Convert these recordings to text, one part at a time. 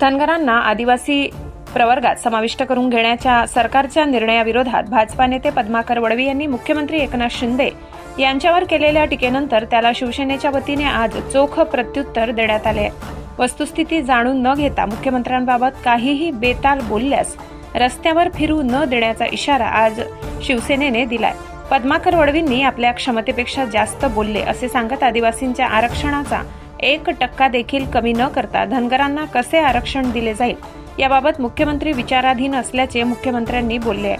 धनगरांना आदिवासी प्रवर्गात समाविष्ट करून घेण्याच्या सरकारच्या निर्णयाविरोधात भाजपा नेते पद्माकर वडवी यांनी मुख्यमंत्री एकनाथ शिंदे यांच्यावर केलेल्या टीकेनंतर त्याला शिवसेनेच्या वतीने आज चोख प्रत्युत्तर देण्यात आले. आहे वस्तुस्थिती जाणून न घेता मुख्यमंत्र्यांबाबत काहीही बेताल बोलल्यास रस्त्यावर फिरू न देण्याचा इशारा आज शिवसेनेने दिलाय. पद्माकर वडवींनी आपल्या क्षमतेपेक्षा जास्त बोलले असे सांगत आदिवासींच्या आरक्षणाचा एक टक्का देखील कमी न करता धनगरांना कसे आरक्षण दिले जाईल? याबाबत मुख्यमंत्री विचाराधीन असल्याचे मुख्यमंत्र्यांनी बोलले आहे.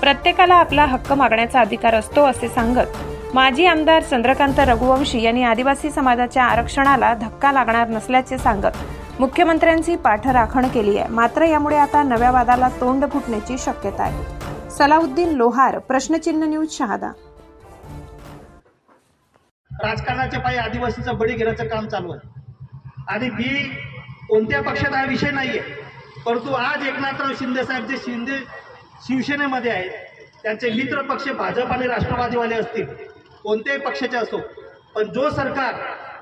प्रत्येकाला आपला हक्क मागण्याचा अधिकार असतो असे सांगत माजी आमदार चंद्रकांत रघुवंशी यांनी आदिवासी समाजाच्या आरक्षणाला धक्का लागणार नसल्याचे सांगत मुख्यमंत्र्यांची पाठराखण केली आहे. मात्र यामुळे आता नव्या वादाला तोंड फुटण्याची शक्यता आहे. सलाउद्दीन लोहार प्रश्नचिन्ह न्यूज शहादा. राजकारणाच्या पायी आदिवासीचं बळी घेण्याचं काम चालू आहे आणि मी कोणत्या पक्षात हा विषय नाहीये परंतु आज एकनाथराव शिंदे साहेब जे शिंदे शिवसेनेमध्ये आहेत त्यांचे मित्र पक्ष भाजप आणि राष्ट्रवादीवाले असतील कोणत्याही पक्षाचे असो पण जो सरकार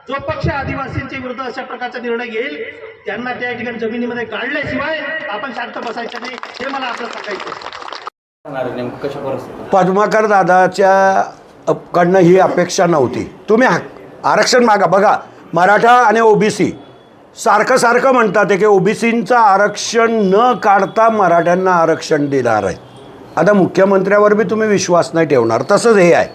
जो पक्ष आदिवासींच्या विरुद्ध अशा प्रकारचा निर्णय घेईल त्यांना त्या ठिकाणी जमिनीमध्ये काढल्याशिवाय आपण शांत बसायचं नाही हे मला आपलं सांगायचं आहे. आहे नेमकं कशा पद्माकर दादाच्या कडनं ही अपेक्षा नव्हती. तुम्ही हक आरक्षण मागा. बघा मराठा आणि ओबीसी सारखं सारखं म्हणतात आहे की ओबीसींचं आरक्षण न काढता मराठ्यांना आरक्षण देणार आहे आता मुख्यमंत्र्यावर बी तुम्ही विश्वास नाही ठेवणार. तसंच हे आहे.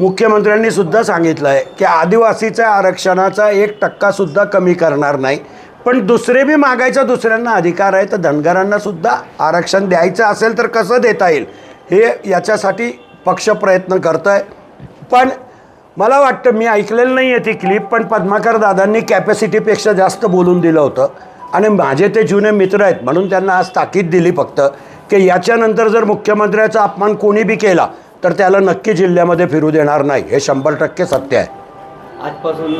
मुख्यमंत्र्यांनी सुद्धा सांगितलं आहे की आदिवासीच्या आरक्षणाचा एक टक्कासुद्धा कमी करणार नाही. पण दुसरे बी मागायचा दुसऱ्यांना अधिकार आहे तर धनगरांना सुद्धा आरक्षण द्यायचं असेल तर कसं देता येईल? हे याच्यासाठी पक्ष प्रयत्न करत आहे पण मला वाटतं मी ऐकलेलं नाही आहे ती क्लिप पण पद्माकर दादांनी कॅपॅसिटीपेक्षा जास्त बोलून दिलं होतं. आणि माझे ते जुने मित्र आहेत म्हणून त्यांना आज ताकीद दिली फक्त की याच्यानंतर जर मुख्यमंत्र्याचा अपमान कोणी बी केला तर त्याला नक्की जिल्ह्यामध्ये फिरू देणार नाही. हे शंभर टक्के सत्य आहे. आजपासून